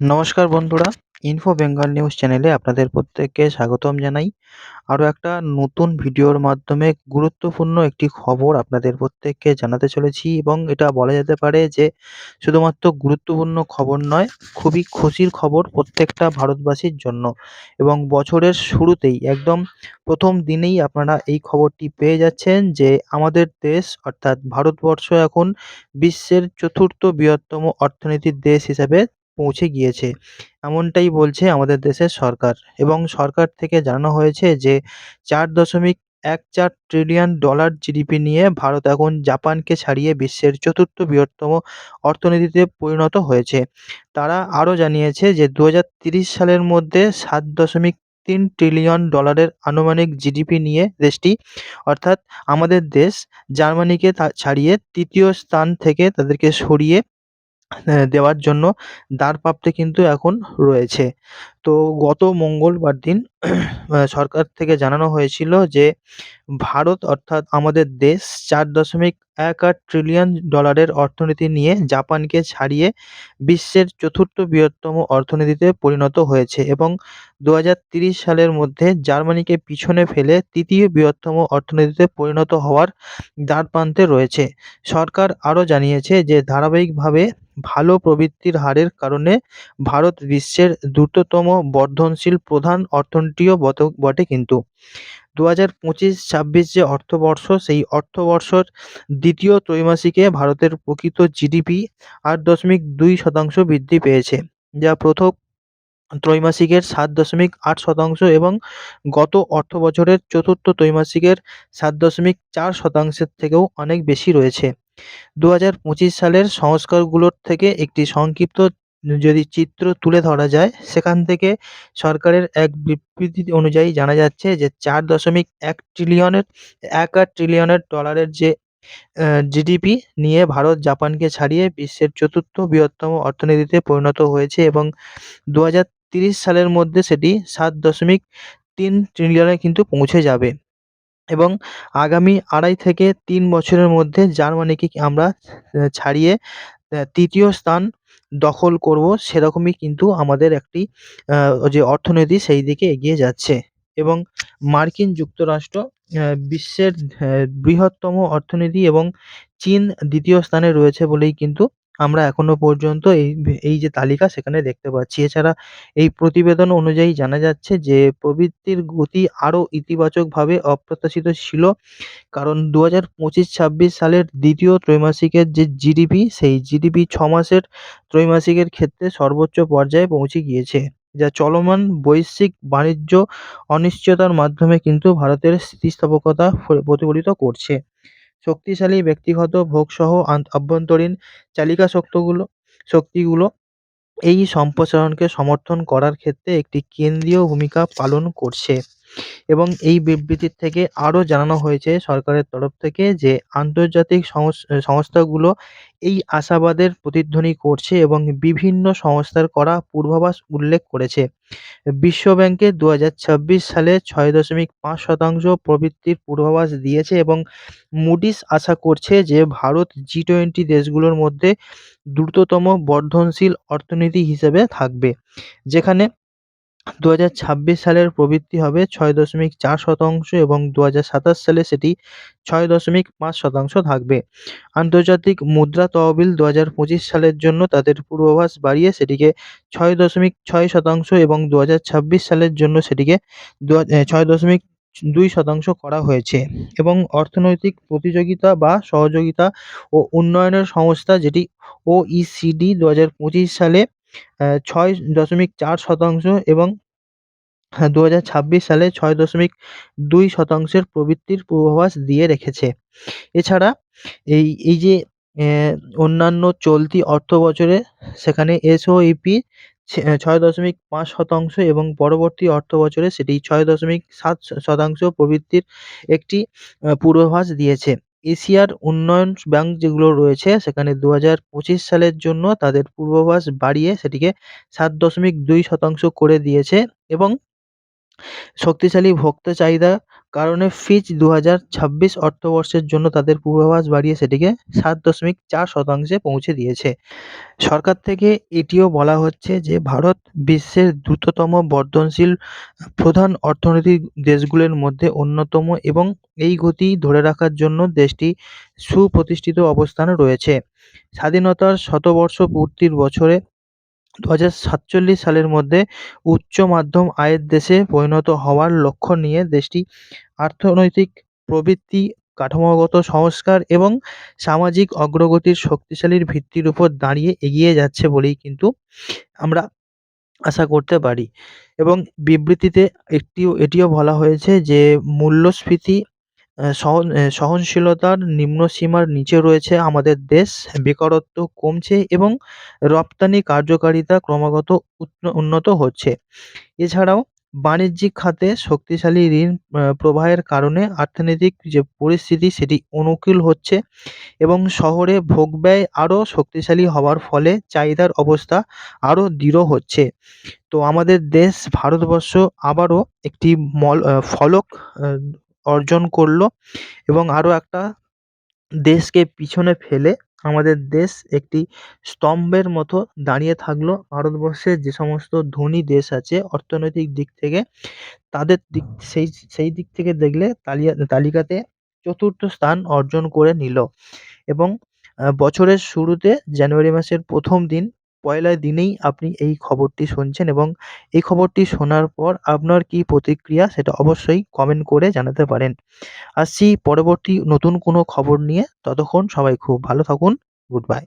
নমস্কার বন্ধুরা info Bengal news চ্যানেলে আপনাদের প্রত্যেককে স্বাগতম জানাই। আরও একটা নতুন ভিডিওর মাধ্যমে গুরুত্বপূর্ণ একটি খবর আপনাদের প্রত্যেককে জানাতে চলেছি এবং এটা বলা যেতে পারে যে শুধুমাত্র গুরুত্বপূর্ণ খবর নয়, খুবই খুশির খবর প্রত্যেকটা ভারতবাসীর জন্য। এবং বছরের শুরুতেই একদম প্রথম দিনেই আপনারা এই খবরটি পেয়ে যাচ্ছেন যে আমাদের দেশ অর্থাৎ ভারতবর্ষ এখন বিশ্বের চতুর্থ বৃহত্তম অর্থনীতির দেশ হিসাবে পৌঁছে গিয়েছে। এমনটাই বলছে আমাদের দেশের সরকার এবং সরকার থেকে জানানো হয়েছে যে, চার দশমিক এক চার ট্রিলিয়ন ডলার জিডিপি নিয়ে ভারত এখন জাপানকে ছাড়িয়ে বিশ্বের চতুর্থ বৃহত্তম অর্থনীতিতে পরিণত হয়েছে। তারা আরও জানিয়েছে যে দু সালের মধ্যে সাত দশমিক তিন ট্রিলিয়ন ডলারের আনুমানিক জিডিপি নিয়ে দেশটি, অর্থাৎ আমাদের দেশ জার্মানিকে ছাড়িয়ে তৃতীয় স্থান থেকে তাদেরকে সরিয়ে দেওয়ার জন্য দ্বারপ্রান্তে কিন্তু এখন রয়েছে। তো গত মঙ্গলবার দিন সরকার থেকে জানানো হয়েছিল যে ভারত অর্থাৎ আমাদের দেশ চার দশমিক এক আট ট্রিলিয়ন ডলারের অর্থনীতি নিয়ে জাপানকে ছাড়িয়ে বিশ্বের চতুর্থ বৃহত্তম অর্থনীতিতে পরিণত হয়েছে এবং দু সালের মধ্যে জার্মানিকে পিছনে ফেলে তৃতীয় বৃহত্তম অর্থনীতিতে পরিণত হওয়ার দ্বারপ্রান্তে রয়েছে। সরকার আরও জানিয়েছে যে ধারাবাহিকভাবে ভালো প্রবৃত্তির হারের কারণে ভারত বিশ্বের দ্রুততম বর্ধনশীল প্রধান অর্থনীতিও বটে কিন্তু। দু হাজার পঁচিশ ছাব্বিশ যে অর্থবর্ষ, সেই অর্থবর্ষর দ্বিতীয় ত্রৈমাসিকে ভারতের প্রকৃত জিডিপি আট দশমিক দুই শতাংশ বৃদ্ধি পেয়েছে, যা প্রথম ত্রৈমাসিকের সাত দশমিক আট শতাংশ এবং গত অর্থবছরের চতুর্থ ত্রৈমাসিকের সাত দশমিক চার শতাংশের থেকেও অনেক বেশি রয়েছে। দু হাজার পঁচিশ সালের সংস্কারগুলোর থেকে একটি সংক্ষিপ্ত যদি চিত্র তুলে ধরা যায়, সেখান থেকে সরকারের এক বিবৃতি অনুযায়ী জানা যাচ্ছে যে চার দশমিক এক ট্রিলিয়নের এক আট ট্রিলিয়নের ডলারের যে জিডিপি নিয়ে ভারত জাপানকে ছাড়িয়ে বিশ্বের চতুর্থ বৃহত্তম অর্থনীতিতে পরিণত হয়েছে এবং দু সালের মধ্যে সেটি সাত দশমিক তিন ট্রিলিয়নে কিন্তু পৌঁছে যাবে। এবং আগামী আড়াই থেকে তিন বছরের মধ্যে জার্মানিকে আমরা ছাড়িয়ে তৃতীয় স্থান দখল করব, সেরকমই কিন্তু আমাদের একটি যে অর্থনীতি সেই দিকে এগিয়ে যাচ্ছে। এবং মার্কিন যুক্তরাষ্ট্র বিশ্বের বৃহত্তম অর্থনীতি এবং চীন দ্বিতীয় স্থানে রয়েছে বলেই কিন্তু আমরা এখনও পর্যন্ত এই এই যে তালিকা সেখানে দেখতে পাচ্ছি। এছাড়া এই প্রতিবেদন অনুযায়ী জানা যাচ্ছে যে প্রবৃদ্ধির গতি আরও ইতিবাচকভাবে অপ্রত্যাশিত ছিল। কারণ দু হাজার পঁচিশ ছাব্বিশ সালের দ্বিতীয় ত্রৈমাসিকের যে জিডিপি, সেই জিডিপি ছ মাসের ত্রৈমাসিকের ক্ষেত্রে সর্বোচ্চ পর্যায়ে পৌঁছে গিয়েছে, যা চলমান বৈশ্বিক বাণিজ্য অনিশ্চয়তার মাধ্যমে কিন্তু ভারতের স্থিতিস্থাপকতা প্রতিফলিত করছে। শক্তিশালী, ব্যক্তিগত, ভোগসহ আভ্যন্তরীণ চালিকা শক্তগুলো শক্তিগুলো এই সম্প্রসারণকে সমর্থন করার ক্ষেত্রে একটি কেন্দ্রীয় ভূমিকা পালন করছে। এবং এই বিবৃতির থেকে আরও জানানো হয়েছে সরকারের তরফ থেকে যে আন্তর্জাতিক সংস্থাগুলো এই আশাবাদের প্রতিধ্বনি করছে এবং বিভিন্ন সংস্থার করা পূর্বাভাস উল্লেখ করেছে। বিশ্বব্যাংকের দু সালে ছয় দশমিক পাঁচ শতাংশ প্রবৃদ্ধির পূর্বাভাস দিয়েছে এবং মুডিস আশা করছে যে ভারত জি টোয়েন্টি দেশগুলোর মধ্যে দ্রুততম বর্ধনশীল অর্থনীতি হিসেবে থাকবে, যেখানে দু হাজার ছাব্বিশ সালের প্রবৃদ্ধি হবে ছয় দশমিক চার শতাংশ এবং দু হাজার সাতাশ সালে সেটি ছয় দশমিক পাঁচ শতাংশ থাকবে। আন্তর্জাতিক মুদ্রা তহবিল দু হাজার পঁচিশ সালের জন্য তাদের পূর্বাভাস বাড়িয়ে সেটিকে ছয় দশমিক ছয় শতাংশ এবং দু হাজার ছাব্বিশ সালের জন্য সেটিকে দু ছয় দশমিক দুই শতাংশ করা হয়েছে এবং অর্থনৈতিক প্রতিযোগিতা বা সহযোগিতা ও উন্নয়নের সংস্থা যেটি ওইসিডি দু হাজার পঁচিশ সালে ছয় দশমিক চার শতাংশ এবং হ্যাঁ দু হাজার ছাব্বিশ সালে ছয় দশমিক দুই শতাংশের প্রবৃদ্ধির পূর্বাভাস দিয়ে রেখেছে। এছাড়া এই এই যে অন্যান্য চলতি অর্থ বছরে সেখানে এসওইপি ছয় দশমিক পাঁচ শতাংশ এবং পরবর্তী অর্থ বছরে সেটি ছয় দশমিক সাত শতাংশ প্রবৃদ্ধির একটি পূর্বাভাস দিয়েছে। এশিয়ার উন্নয়ন ব্যাংক যেগুলো রয়েছে, সেখানে দু হাজার পঁচিশ সালের জন্য তাদের পূর্বাভাস বাড়িয়ে সেটিকে সাত দশমিক দুই শতাংশ করে দিয়েছে এবং শক্তিশালী ভোক্তা চাহিদা কারণে ফিচ দু হাজার ছাব্বিশ অর্থবর্ষের জন্য তাদের পূর্বাভাস বাড়িয়ে সেটিকে সাত দশমিক চার শতাংশে পৌঁছে দিয়েছে। সরকার থেকে এটিও বলা হচ্ছে যে, ভারত বিশ্বের দ্রুততম বর্ধনশীল প্রধান অর্থনৈতিক দেশগুলোর মধ্যে অন্যতম এবং এই গতি ধরে রাখার জন্য দেশটি সুপ্রতিষ্ঠিত অবস্থানে রয়েছে। স্বাধীনতার শতবর্ষ পূর্তির বছরে দু হাজার সাতচল্লিশ সালের মধ্যে উচ্চ মাধ্যম আয়ের দেশে পরিণত হওয়ার লক্ষ্য নিয়ে দেশটি অর্থনৈতিক প্রবৃত্তি, কাঠামোগত সংস্কার এবং সামাজিক অগ্রগতির শক্তিশালীর ভিত্তির উপর দাঁড়িয়ে এগিয়ে যাচ্ছে বলেই কিন্তু আমরা আশা করতে পারি। এবং বিবৃতিতে একটিও, এটিও বলা হয়েছে যে, মূল্যস্ফীতি সহন সহনশীলতার নিম্নসীমার নিচে রয়েছে আমাদের দেশ, বেকারত্ব কমছে এবং রপ্তানি কার্যকারিতা ক্রমাগত উন্নত হচ্ছে। এছাড়াও বাণিজ্যিক খাতে শক্তিশালী ঋণ প্রবাহের কারণে অর্থনৈতিক যে পরিস্থিতি সেটি অনুকূল হচ্ছে এবং শহরে ভোগ ব্যয় আরও শক্তিশালী হওয়ার ফলে চাহিদার অবস্থা আরও দৃঢ় হচ্ছে। তো আমাদের দেশ ভারতবর্ষ আবারও একটি মল ফলক অর্জন করল এবং আরও একটা দেশকে পিছনে ফেলে আমাদের দেশ একটি স্তম্ভের মতো দাঁড়িয়ে থাকল। ভারতবর্ষের যে সমস্ত ধনী দেশ আছে অর্থনৈতিক দিক থেকে তাদের দিক সেই সেই দিক থেকে দেখলে তালিয়া, তালিকাতে চতুর্থ স্থান অর্জন করে নিল এবং বছরের শুরুতে জানুয়ারি মাসের প্রথম দিন পয়লা দিনেই আপনি এই খবরটি শুনছেন এবং এই খবরটি শোনার পর আপনার কী প্রতিক্রিয়া সেটা অবশ্যই কমেন্ট করে জানাতে পারেন। আসছি পরবর্তী নতুন কোনো খবর নিয়ে। ততক্ষণ সবাই খুব ভালো থাকুন। Good bye